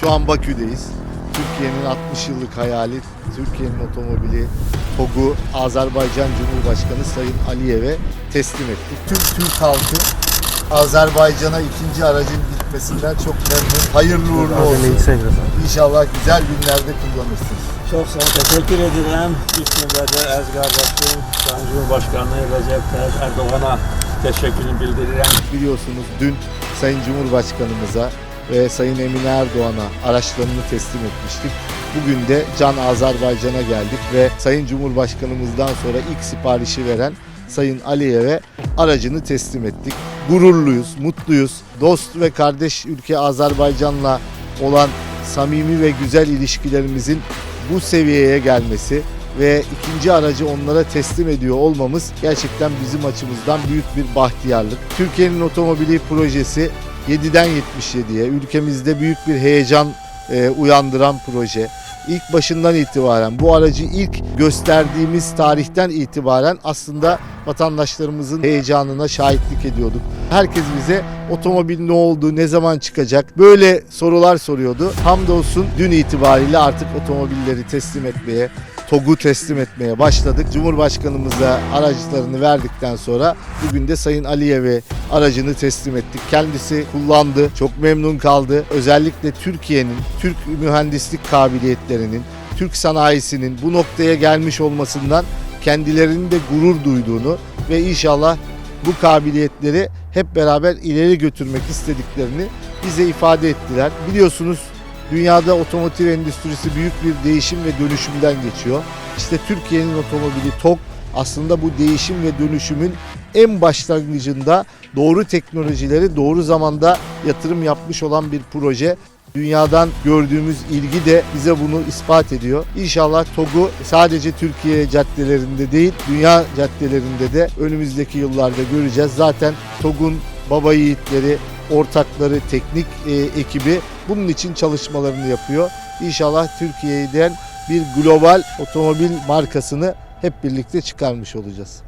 Şu an Bakü'deyiz. Türkiye'nin 60 yıllık hayali, Türkiye'nin otomobili TOG'u Azerbaycan Cumhurbaşkanı Sayın Aliyev'e teslim ettik. Tüm Türk halkı Azerbaycan'a ikinci aracın gitmesinden çok memnun. Hayırlı uğurlu olsun. İnşallah güzel günlerde kullanırsınız. Çok sağ olun, teşekkür ederim. İlk növbədə qardaşım, Sayın Cumhurbaşkanı Recep Tayyip Erdoğan'a teşekkürünü bildirirəm. Biliyorsunuz dün Sayın Cumhurbaşkanımıza ve Sayın Emine Erdoğan'a araçlarını teslim etmiştik. Bugün de Can Azerbaycan'a geldik ve Sayın Cumhurbaşkanımızdan sonra ilk siparişi veren Sayın Aliyev'e aracını teslim ettik. Gururluyuz, mutluyuz. Dost ve kardeş ülke Azerbaycan'la olan samimi ve güzel ilişkilerimizin bu seviyeye gelmesi ve ikinci aracı onlara teslim ediyor olmamız gerçekten bizim açımızdan büyük bir bahtiyarlık. Türkiye'nin otomobili projesi 7'den 77'ye ülkemizde büyük bir heyecan e, uyandıran proje. İlk başından itibaren bu aracı ilk gösterdiğimiz tarihten itibaren aslında vatandaşlarımızın heyecanına şahitlik ediyorduk. Herkes bize otomobil ne oldu, ne zaman çıkacak böyle sorular soruyordu. Hamdolsun dün itibariyle artık otomobilleri teslim etmeye, TOG'u teslim etmeye başladık. Cumhurbaşkanımıza araçlarını verdikten sonra bugün de Sayın Aliyev'e aracını teslim ettik. Kendisi kullandı, çok memnun kaldı. Özellikle Türkiye'nin, Türk mühendislik kabiliyetlerinin, Türk sanayisinin bu noktaya gelmiş olmasından kendilerinin de gurur duyduğunu ve inşallah bu kabiliyetleri hep beraber ileri götürmek istediklerini bize ifade ettiler. Biliyorsunuz dünyada otomotiv endüstrisi büyük bir değişim ve dönüşümden geçiyor. İşte Türkiye'nin otomobili TOG aslında bu değişim ve dönüşümün en başlangıcında doğru teknolojileri doğru zamanda yatırım yapmış olan bir proje. Dünyadan gördüğümüz ilgi de bize bunu ispat ediyor. İnşallah TOG'u sadece Türkiye caddelerinde değil, dünya caddelerinde de önümüzdeki yıllarda göreceğiz. Zaten TOG'un baba yiğitleri, ortakları, teknik e, ekibi bunun için çalışmalarını yapıyor. İnşallah Türkiye'den bir global otomobil markasını hep birlikte çıkarmış olacağız.